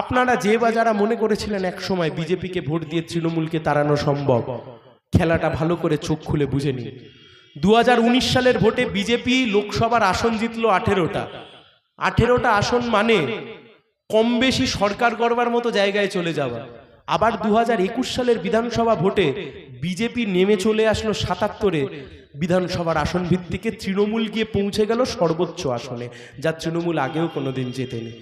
আপনারা যে বা যারা মনে করেছিলেন এক সময় বিজেপিকে ভোট দিয়ে তৃণমূলকে তাড়ানো সম্ভব, খেলাটা ভালো করে চোখ খুলে বুঝে নিন। দু হাজার উনিশ সালের ভোটে বিজেপি লোকসভার আসন জিতলো আঠেরোটা। আঠেরোটা আসন মানে কম বেশি সরকার করবার মতো জায়গায় চলে যাওয়া। আবার দু সালের বিধানসভা ভোটে বিজেপি নেমে চলে আসলো সাতাত্তরে। বিধানসভার আসন ভিত্তিকে তৃণমূল গিয়ে পৌঁছে গেল সর্বোচ্চ আসনে, যা তৃণমূল আগেও কোনোদিন জেতেনি।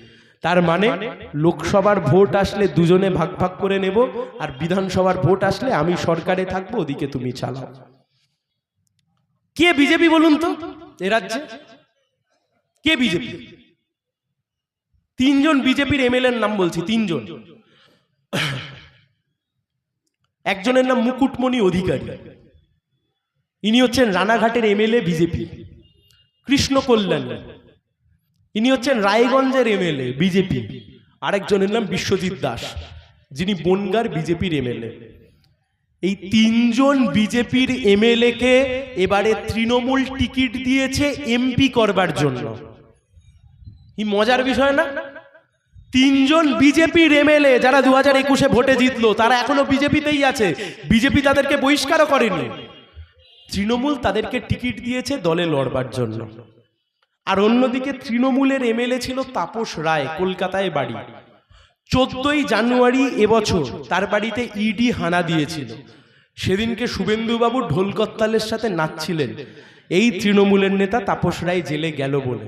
তার মানে লোকসভার ভোট আসলে দুজনে ভাগ ভাগ করে নেব, আর বিধানসভার ভোট আসলে আমি সরকারে থাকব, ওদিকে তুমি চালাও। কে বিজেপি বলুন তো? এ রাজ্যে? কে বিজেপি? তিনজন বিজেপির এমএলএর নাম বলছি, তিনজন। একজনের নাম মুকুটমণি অধিকারী। ইনি হচ্ছেন রানাঘাটের এমএলএ বিজেপি। কৃষ্ণ কল্যাণ। ইনি হচ্ছেন রায়গঞ্জের এমএলএ, বিজেপি। আরেকজনের নাম বিশ্বজিৎ দাস, যিনি বনগার বিজেপির এমএলএ। এই তিনজন বিজেপির এমএলএ কে এবারে তৃণমূল টিকিট দিয়েছে এমপি করবার জন্য। মজার বিষয় না? তিনজন বিজেপির এমএলএ যারা দু হাজার একুশে ভোটে জিতলো, তারা এখনও বিজেপিতেই আছে। বিজেপি তাদেরকে বহিষ্কারও করেনি। তৃণমূল তাদেরকে টিকিট দিয়েছে দলে লড়বার জন্য। আর অন্যদিকে তৃণমূলের এমএলএ ছিল তাপস রায়, কলকাতায় বাড়ি। চোদ্দই জানুয়ারি এবছর তার বাড়িতে ইডি হানা দিয়েছিল। সেদিনকে শুভেন্দুবাবু ঢোলকত্তালের সাথে নাচছিলেন। এই তৃণমূলের নেতা তাপস রায় জেলে গেল বলে।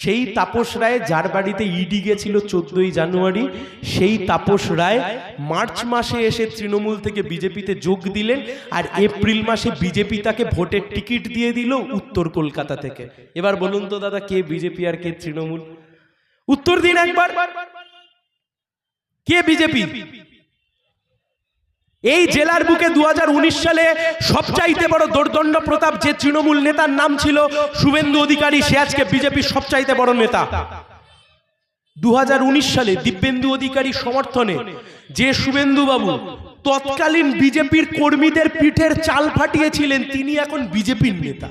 সেই তাপস রায় যার বাড়িতে ইডি গেছিল চোদ্দই জানুয়ারি সেই তাপস রায় মার্চ মাসে এসে তৃণমূল থেকে বিজেপিতে যোগ দিলেন আর এপ্রিল মাসে বিজেপি তাকে ভোটের টিকিট দিয়ে দিল উত্তর কলকাতা থেকে। এবার বলুন তো দাদা কে বিজেপি আর কে তৃণমূল? উত্তর দিন একবার। কে বিজেপি? এই জেলার বুকে দুহাজার উনিশ সালে সবচাইতে বড় দোর্দণ্ড প্রতাপ যে তৃণমূল নেতার নাম ছিল শুভেন্দু অধিকারী, সে আজকে বিজেপির সবচাইতে বড় নেতা। দু হাজার উনিশ সালে দিব্যেন্দু অধিকারী সমর্থনে যে শুভেন্দু বাবু তৎকালীন বিজেপির কর্মীদের পিঠের চাল ফাটিয়েছিলেন, তিনি এখন বিজেপির নেতা।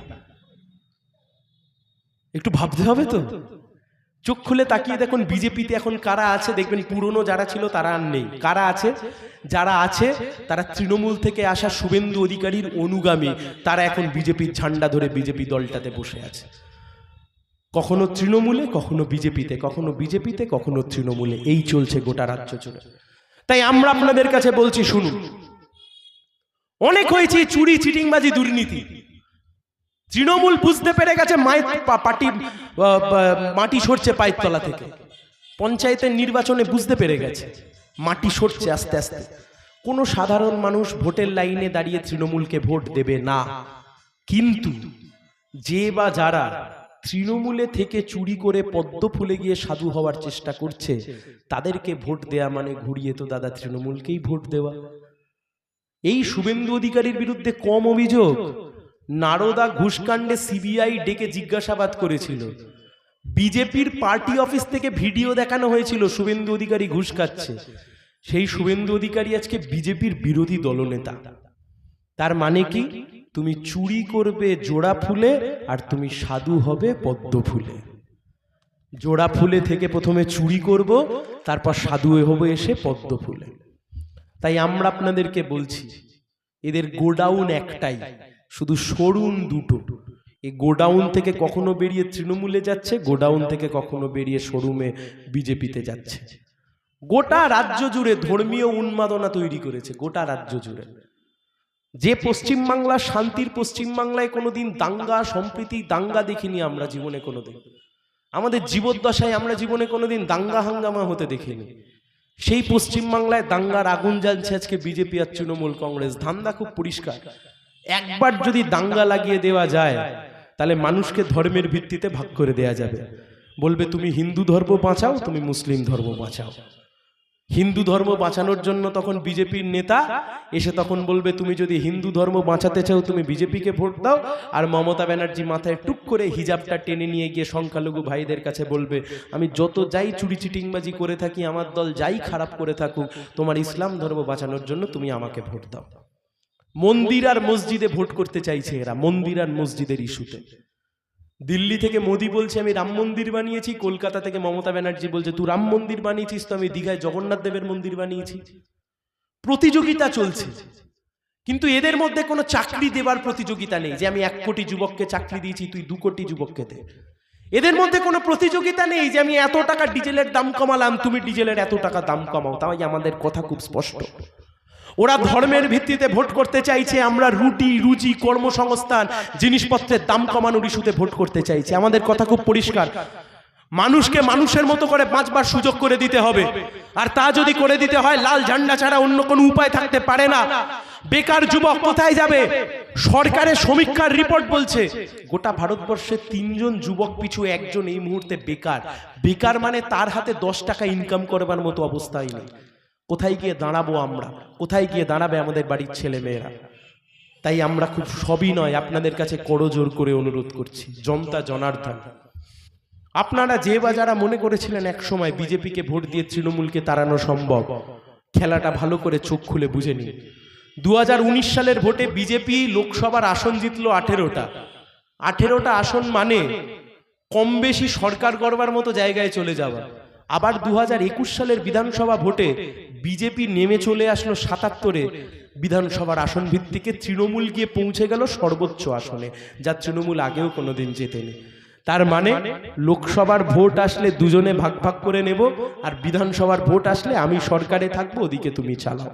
একটু ভাবতে হবে তো? চোখ খুলে তাকিয়ে দেখুন বিজেপিতে এখন কারা আছে, দেখবেন পুরনো যারা ছিল তারা আর নেই। কারা আছে? যারা আছে, তারা তৃণমূল থেকে আসা শুভেন্দু অধিকারীর অনুগামী। তারা এখন বিজেপির ঝান্ডা ধরে বিজেপি দলটাতে বসে আছে। কখনো তৃণমূলে, কখনো বিজেপিতে কখনো বিজেপিতে, কখনো তৃণমূলে। এই চলছে গোটা রাজ্য জুড়ে। তাই আমরা আপনাদের কাছে বলছি, শুনুন। অনেক হয়েছে চুরি চিটিংবাজি দুর্নীতি। তৃণমূল বুঝতে পেরে গেছে পাটি মাটি সরছে পায়ের তলা থেকে। পঞ্চায়েতের নির্বাচনে বুঝতে পেরে গেছে, মাটি সরছে আস্তে আস্তে। কোনো সাধারণ মানুষ ভোটের লাইনে দাঁড়িয়ে তৃণমূলকে ভোট দেবে না। কিন্তু যে বা যারা তৃণমূলে থেকে চুরি করে পদ্ম ফুলে গিয়ে সাধু হওয়ার চেষ্টা করছে, তাদেরকে ভোট দেয়া মানে ঘুরিয়ে তো দাদা তৃণমূলকেই ভোট দেওয়া। এই শুভেন্দু অধিকারীর বিরুদ্ধে কম অভিযোগ নারদা ঘুষকাণ্ডে সিবিআই ডেকে জিজ্ঞাসাবাদ করেছিল। বিজেপির পার্টি অফিস থেকে ভিডিও দেখানো হয়েছিল শুভেন্দু অধিকারী ঘুষ খাচ্ছে। সেই শুভেন্দু অধিকারী আজকে বিজেপির বিরোধী দলনেতা। তার মানে কি? তুমি চুরি করবে জোড়া ফুলে আর তুমি সাধু হবে পদ্ম ফুলে। জোড়া ফুলে থেকে প্রথমে চুরি করব, তারপর সাধু হব এসে পদ্ম ফুলে। তাই আমরা আপনাদেরকে বলছি, এদের গোডাউন একটাই। শুধু সরুন দুটো। এই গোডাউন থেকে কখনো বেরিয়ে তৃণমূলে যাচ্ছে গোডাউন থেকে কখনো বেরিয়ে শোরুমে বিজেপিতে যাচ্ছে। গোটা রাজ্য জুড়ে ধর্মীয় উন্মাদনা তৈরি করেছে গোটা রাজ্য জুড়ে। যে পশ্চিমবাংলা শান্তির পশ্চিমবাংলায় কোনোদিন দাঙ্গা সম্প্রীতি দাঙ্গা দেখিনি আমরা জীবনে কোনোদিন। আমাদের জীবদ্দশায় আমরা জীবনে কোনোদিন দাঙ্গা হাঙ্গামা হতে দেখিনি। সেই পশ্চিমবাংলায় দাঙ্গার আগুন জ্বালছে আজকে বিজেপি আর তৃণমূল কংগ্রেস। ধান্দা খুব পরিষ্কার। একবার যদি দাঙ্গা লাগিয়ে দেওয়া যায়, তাহলে মানুষকে ধর্মের ভিত্তিতে ভাগ করে দেয়া যাবে। বলবে, তুমি হিন্দু ধর্ম বাঁচাও, তুমি মুসলিম ধর্ম বাঁচাও। হিন্দু ধর্ম বাঁচানোর জন্য তখন বিজেপির নেতা এসে তখন বলবে, তুমি যদি হিন্দু ধর্ম বাঁচাতে চাও, তুমি বিজেপিকে ভোট দাও। আর মমতা ব্যানার্জি মাথায় টুক করে হিজাবটা টেনে নিয়ে গিয়ে সংখ্যালঘু ভাইদের কাছে বলবে, আমি যত যাই চুরি চিটিংবাজি করে থাকি, আমার দল যাই খারাপ করে থাকুক, তোমার ইসলাম ধর্ম বাঁচানোর জন্য তুমি আমাকে ভোট দাও। মন্দির আর মসজিদে ভোট করতে চাইছে এরা, মন্দির আর মসজিদের ইস্যুতে। দিল্লি থেকে মোদি বলছে, আমি রাম মন্দির বানিয়েছি। কলকাতা থেকে মমতা ব্যানার্জি বলছে, তুই রাম মন্দির বানিয়েছিস তো, আমি দীঘায় জগন্নাথ দেবের মন্দির বানিয়েছি। প্রতিযোগিতা চলছে। কিন্তু এদের মধ্যে কোনো চাকরি দেবার প্রতিযোগিতা নেই যে, আমি এক কোটি যুবককে চাকরি দিয়েছি, তুই দু কোটি যুবককে দে। এদের মধ্যে কোনো প্রতিযোগিতা নেই যে, আমি এত টাকা ডিজেলের দাম কমালাম, তুমি ডিজেলের এত টাকা দাম কমাও। তাই আমাদের কথা খুব স্পষ্ট। ওরা ধর্মের ভিত্তিতে ভোট করতে চাইছে, আমরা রুটি, রুজি, কর্মসংস্থান, জিনিসপত্রের দাম কমানোর ইস্যুতে ভোট করতে চাইছে। আমাদের কথা খুব পরিষ্কার। মানুষকে মানুষের মতো করে বাঁচবার সুযোগ করে দিতে হবে। আর তা যদি করে দিতে হয়, লাল ঝান্ডা ছাড়া অন্য কোনো উপায় থাকতে পারে না। বেকার যুবক কোথায় যাবে? সরকারের সমীক্ষার রিপোর্ট বলছে, গোটা ভারতবর্ষে তিনজন যুবক পিছু একজন এই মুহূর্তে বেকার। বেকার মানে তার হাতে দশ টাকা ইনকাম করবার মতো অবস্থাই নেই। কোথায় গিয়ে দাঁড়াবো আমরা? কোথায় গিয়ে দাঁড়াবে আমাদের বাড়ির ছেলে মেয়েরা তাই আমরা খুব সবই নয় আপনাদের কাছে করজোর করে অনুরোধ করছি, জনতা জনার্দন। আপনারা যে বা যারা মনে করেছিলেন এক সময় বিজেপিকে ভোট দিয়ে তৃণমূলকে তাড়ানো সম্ভব, খেলাটা ভালো করে চোখ খুলে বুঝে নিন। দু হাজার উনিশ সালের ভোটে বিজেপি লোকসভার আসন জিতলো আঠেরোটা। আঠেরোটা আসন মানে কম বেশি সরকার করবার মতো জায়গায় চলে যাওয়া। আবার দু হাজার একুশ সালের বিধানসভা ভোটে বিজেপি নেমে চলে আসলো সাতাত্তরে। বিধানসভার আসন ভিত্তিকে তৃণমূল গিয়ে পৌঁছে গেল সর্বোচ্চ আসনে, যা তৃণমূল আগেও কোনোদিন জেতেনি। তার মানে লোকসভার ভোট আসলে দুজনে ভাগ ভাগ করে নেব, আর বিধানসভার ভোট আসলে আমি সরকারে থাকব, ওদিকে তুমি চালাও।